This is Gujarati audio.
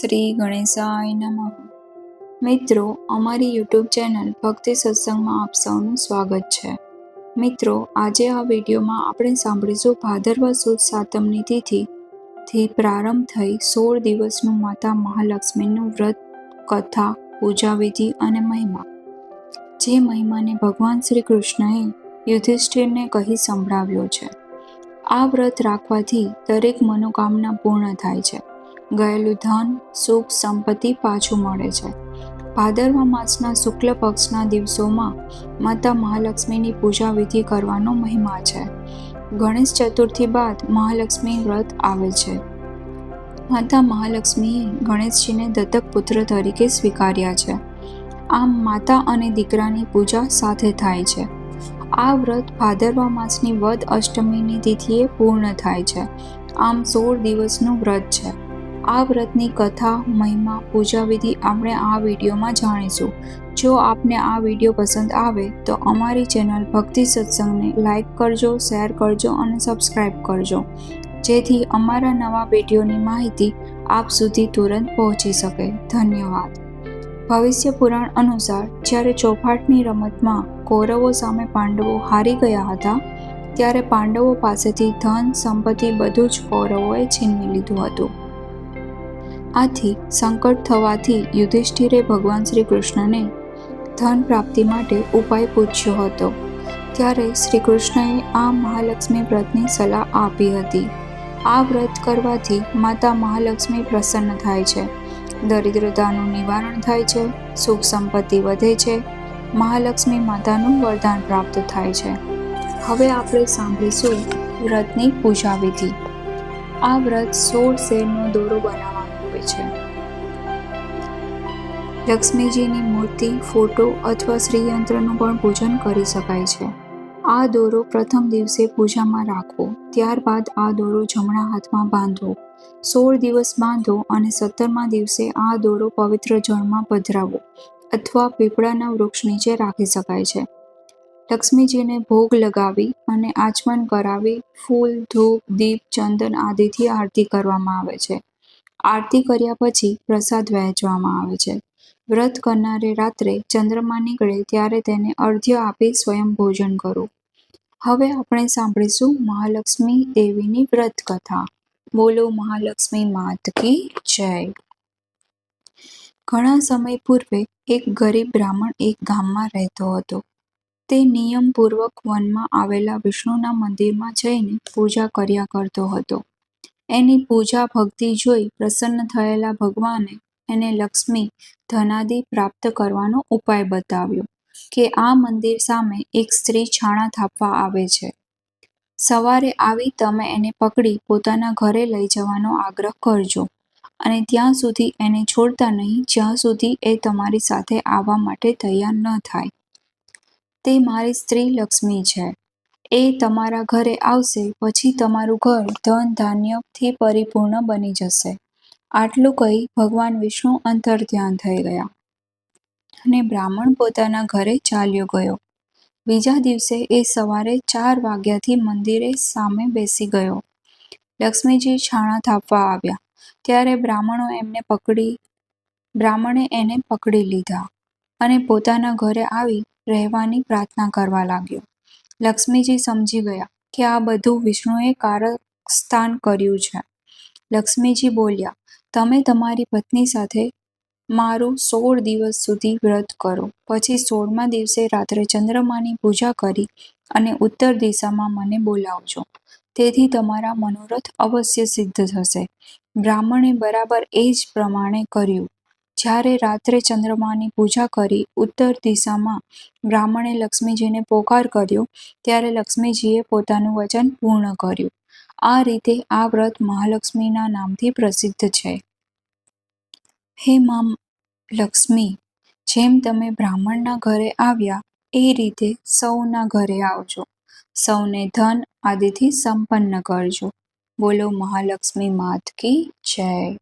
શ્રી ગણેશાય નમઃ. મિત્રો, અમારી યુટ્યુબ ચેનલ ભક્તિ સત્સંગમાં આપ સૌનું સ્વાગત છે. મિત્રો, આજે આ વિડીયોમાં આપણે સાંભળીશું ભાદરવા સુદ સાતમની તિથિથી પ્રારંભ થઈ સોળ દિવસનું માતા મહાલક્ષ્મીનું વ્રત, કથા, પૂજા અને મહિમા. જે મહિમાને ભગવાન શ્રી કૃષ્ણએ યુધિષ્ઠિરને કહી સંભળાવ્યો છે. આ વ્રત રાખવાથી દરેક મનોકામના પૂર્ણ થાય છે. ગયેલું ધન, સુખ, સંપત્તિ પાછું મળે છે. ભાદરવા માસના શુક્લ પક્ષના દિવસોમાં માતા મહાલક્ષ્મીની પૂજા વિધિ કરવાનો મહિમા છે. ગણેશ ચતુર્થી બાદ મહાલક્ષ્મી વ્રત આવે છે. માતા મહાલક્ષ્મીએ ગણેશજીને દત્તક પુત્ર તરીકે સ્વીકાર્યા છે. આમ માતા અને દીકરાની પૂજા સાથે થાય છે. આ વ્રત ભાદરવા માસની વદ અષ્ટમીની તિથિએ પૂર્ણ થાય છે. આમ સોળ દિવસનું વ્રત છે. આ વ્રતની કથા, મહિમા, પૂજા વિધિ આપણે આ વિડીયોમાં જાણીશું. જો આપને આ વીડિયો પસંદ આવે, તો અમારી ચેનલ ભક્તિ સત્સંગને લાઈક કરજો, શેર કરજો અને સબસ્ક્રાઈબ કરજો. જેથી અમારા નવા વિડીયોની માહિતી આપ સુધી તુરંત પહોંચી શકે. ધન્યવાદ. ભવિષ્ય પુરાણ અનુસાર, જ્યારે ચોપાટની રમતમાં કૌરવો સામે પાંડવો હારી ગયા હતા, ત્યારે પાંડવો પાસેથી ધન, સંપત્તિ બધું જ કૌરવોએ છીનવી લીધું હતું. આથી સંકટ થવાથી યુધિષ્ઠિરે ભગવાન શ્રી કૃષ્ણને ધન પ્રાપ્તિ માટે ઉપાય પૂછ્યો હતો. ત્યારે શ્રી કૃષ્ણએ આ મહાલક્ષ્મી વ્રતની સલાહ આપી હતી. આ વ્રત કરવાથી માતા મહાલક્ષ્મી પ્રસન્ન થાય છે. દરિદ્રતાનું નિવારણ થાય છે, સુખ સંપત્તિ વધે છે, મહાલક્ષ્મી માતાનું વરદાન પ્રાપ્ત થાય છે. હવે આપણે સાંભળીશું વ્રતની પૂજા વિધિ. આ વ્રત સોળ શેરનો દોરો બનાવવાનો હોય છે. લક્ષ્મીજીની મૂર્તિ, ફોટો અથવા શ્રીયંત્રનું પણ પૂજન કરી શકાય છે. આ દોરો પ્રથમ દિવસે પૂજામાં રાખવો ત્યારબાદ આ દોરો જમણા હાથમાં બાંધવો સોળ દિવસ બાંધો અને સત્તરમા દિવસે આ દોરો પવિત્ર જળમાં પધરાવો અથવા પીપળાના વૃક્ષ નીચે રાખી શકાય છે. લક્ષ્મીજીને ભોગ લગાવી અને આચમન કરાવી ફૂલ, ધૂપ, દીપ, ચંદન આદિથી આરતી કરવામાં આવે છે. આરતી કર્યા પછી પ્રસાદ વહેંચવામાં આવે છે. વ્રત કરનારે રાત્રે ચંદ્રમા નીકળે ત્યારે તેને અર્ધ્ય આપી સ્વયં ભોજન કરો. હવે આપણે સાંભળીશું મહાલક્ષ્મી દેવીની વ્રત કથા બોલો મહાલક્ષ્મી માત કી જય. ઘણા સમય પૂર્વે એક ગરીબ બ્રાહ્મણ એક ગામમાં રહેતો હતો. તે નિયમપૂર્વક વનમાં આવેલા વિષ્ણુના મંદિરમાં જઈને પૂજા કર્યા કરતો હતો. એની પૂજા ભક્તિ જોઈ પ્રસન્ન થયેલા ભગવાને એને લક્ષ્મી ધનાદિ પ્રાપ્ત કરવાનો ઉપાય બતાવ્યો કે આ મંદિર સામે એક સ્ત્રી છાણા થાપવા આવે છે. સવારે આવી તમે એને પકડી પોતાના ઘરે લઈ જવાનો આગ્રહ કરજો અને ત્યાં સુધી એને છોડતા નહીં, જ્યાં સુધી એ તમારી સાથે આવવા માટે તૈયાર ન થાય. તે મારી સ્ત્રી લક્ષ્મી છે. એ તમારા ઘરે આવશે, પછી તમારું ઘર ધન ધાન્યથી પરિપૂર્ણ બની જશે. આટલું કહી ભગવાન વિષ્ણુ અંતર ધ્યાન થઈ ગયા. અને બ્રાહ્મણ પોતાના ઘરે ચાલ્યો ગયો. બીજા દિવસે એ સવારે ચાર વાગ્યાથી મંદિરે સામે બેસી ગયો. લક્ષ્મીજી છાણા થાપવા આવ્યા. ત્યારે બ્રાહ્મણો એમને પકડી, બ્રાહ્મણે એને પકડી લીધા અને પોતાના ઘરે આવી રહેવાની પ્રાર્થના કરવા લાગ્યો. લક્ષ્મીજી સમજી ગયા કે આ બધું વિષ્ણુએ કારકસ્થાન કર્યું છે. લક્ષ્મીજી બોલ્યા, તમે તમારી પત્ની સાથે મારું સોળ દિવસ સુધી વ્રત કરો. પછી સોળમા દિવસે રાત્રે ચંદ્રમાની પૂજા કરી અને ઉત્તર દિશામાં મને બોલાવજો. તેથી તમારા મનોરથ અવશ્ય સિદ્ધ થશે. બ્રાહ્મણે બરાબર એ જ પ્રમાણે કર્યું. જ્યારે રાત્રે ચંદ્રમાની પૂજા કરી ઉત્તર દિશામાં બ્રાહ્મણે લક્ષ્મીજીને પોકાર કર્યો, ત્યારે લક્ષ્મીજીએ પોતાનું વચન પૂર્ણ કર્યું. આ રીતે આ વ્રત મહાલક્ષ્મીના નામથી પ્રસિદ્ધ છે. હે મા લક્ષ્મી, જેમ તમે બ્રાહ્મણના ઘરે આવ્યા, એ રીતે સૌના ઘરે આવજો. સૌને ધન આદિથી સંપન્ન કરજો. બોલો મહાલક્ષ્મી માત કી જય.